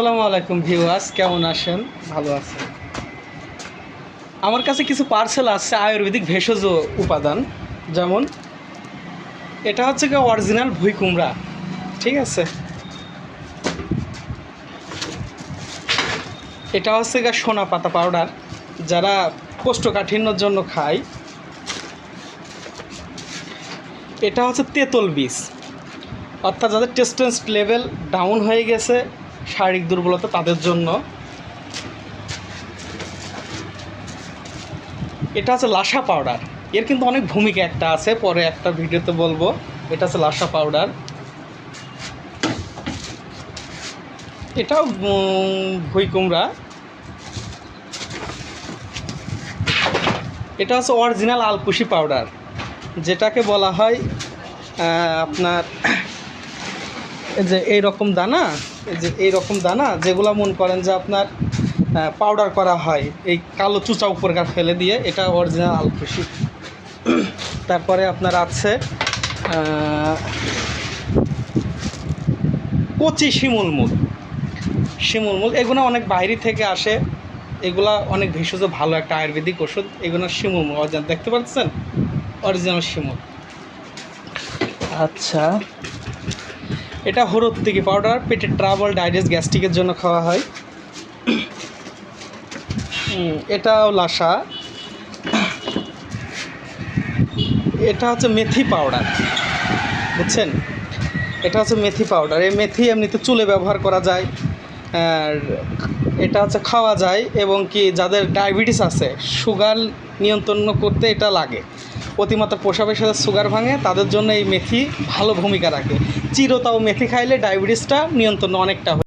আসসালামু আলাইকুম ভিউয়ার্স, কেমন আছেন? ভালো আছেন আমার কাছে কিছু পার্সেল আছে, আয়ুর্বেদিক ভেষজ উপাদান। যেমন, এটা হচ্ছে কি অরিজিনাল ভুই কুমড়া। ঠিক আছে? এটা হচ্ছে গা সোনা পাতা পাউডার যারা কোষ্ঠকাঠিন্যর জন্য খায়। এটা হচ্ছে তেঁতুল বীজ। অর্থাৎ যাদের টেস্টেন্স লেভেল ডাউন হয়ে গেছে শারীরিক দুর্বলতা তাদের জন্য। এটা হচ্ছে লাসা পাউডার। এর কিন্তু অনেক ভূমিকা একটা আছে পরে একটা ভিডিওতে বলব। এটা হচ্ছে লাসা পাউডার। এটাও উম, ভুই কুমড়া। এটা হচ্ছে অরিজিনাল আলকুশি পাউডার যেটাকে বলা হয় আপনার যে এই রকম দানা যে এই রকম দানা, যেগুলো মন করেন যে আপনার পাউডার করা হয়, এই কালো চুচা উপরকার ফেলে দিয়ে, এটা অরিজিনাল আলকুশি তারপরে আপনার আছে কচি শিমুলমূল শিমুলমূল এগুলো অনেক বাইরে থেকে আসে, এগুলা অনেক ভেষজ, ভালো একটা আয়ুর্বেদিক ওষুধ, এগুলো শিমুলমূল অরিজিনাল, দেখতে পাচ্ছেন? অরিজিনাল শিমুল। আচ্ছা। এটা হরত্তিকি পাউডার পেটের ট্রাবল ডাইজেস্ট গ্যাস্ট্রিকের জন্য খাওয়া হয়। এটাও লাসা। এটা হচ্ছে মেথি পাউডার বুঝছেন? এটা হচ্ছে মেথি পাউডার এই মেথি এমনিতে চুলে ব্যবহার করা যায়, আর এটা হচ্ছে খাওয়া যায়, এবং কি যাদের ডায়াবেটিস আছে সুগার নিয়ন্ত্রণ করতে এটা লাগে। অতিমাত্রা প্রসাবের সাথে সুগার ভাঙে, তাদের জন্য এই মেথি ভালো ভূমিকা রাখে। চিরতাও মেথি খাইলে ডায়াবেটিসটা নিয়ন্ত্রণ অনেকটা